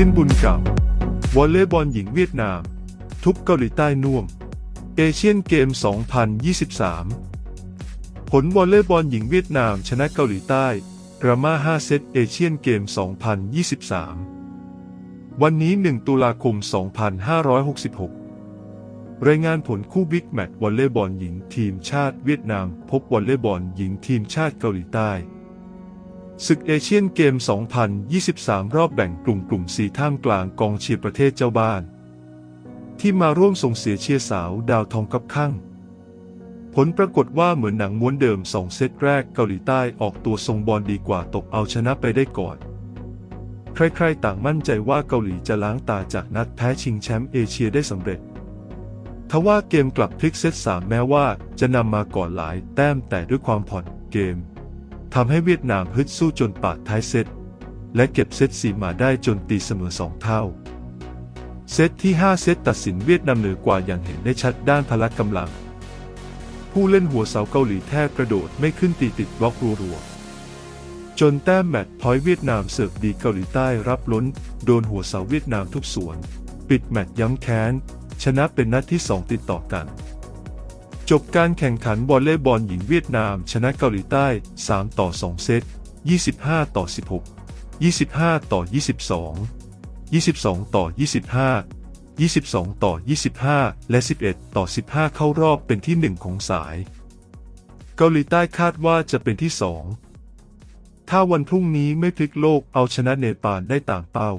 สิ้นบุญกับวอลเลย์บอลหญิงเวียดนาม ทุบเกาหลีใต้น่วม เอเชียนเกม 2023 ผลวอลเลย์บอลหญิงเวียดนามชนะเกาหลีใต้รามา5เซตเอเชียนเกม 2023 วันนี้ 1 ตุลาคม 2566 รายงานผลคู่บิ๊กแมตช์วอลเลย์บอลหญิงทีมชาติเวียดนาม พบวอลเลย์บอลหญิงทีมชาติเกาหลีใต้ ศึกเอเชียนเกม 2023 รอบแบ่งกลุ่มกลุ่มสีท่ามกลางกองเชียร์ประเทศเจ้าบ้าน ที่มาร่วมส่งเสียเชียร์สาวดาวทองกับข้าง ผลปรากฏว่าเหมือนหนังม้วนเดิมสองเซตแรกเกาหลีใต้ออกตัวทรงบอลดีกว่าตกเอาชนะไปได้ก่อน ใครๆต่างมั่นใจว่าเกาหลีจะล้างตาจากนัดแพ้ชิงแชมป์เอเชียได้สำเร็จทว่าเกมกลับพลิกเซตสามแม้ว่าจะนำมาก่อนหลายแต้มแต่ด้วยความผ่อนเกม ทำให้เวียดนามฮึดสู้จนปาดท้ายเซต และเก็บเซตสีมาได้จนตีเสมอสองเท่า เซตที่ 5 เซตตัดสินเวียดนามเหนือกว่าอย่างเห็นได้ชัดด้านพละกำลัง ผู้เล่นหัวเสาเกาหลีแทบกระโดดไม่ขึ้นตีติดบล็อกรัวๆจนแต้มแมตช์พอยเวียดนามเสิร์ฟดีเกาหลีใต้รับล้น โดนหัวเสาเวียดนามทุบสวน ปิดแมตช์ย้ำแค้น ชนะเป็นนัดที่ 2 ติดต่อกัน จบการแข่งขันวอลเลย์บอลหญิงเวียดนาม ชนะเกาหลีใต้ 3 ต่อ 2 เซต 25 ต่อ 16 25 ต่อ 22 22 ต่อ 25 22 ต่อ 25 และ 11 ต่อ 15 เข้ารอบเป็นที่ 1 ของสาย เกาหลีใต้คาดว่าจะเป็นที่ 2 ถ้าวันพรุ่งนี้ไม่พลิกโลกเอาชนะเนปาลได้ตามเป้า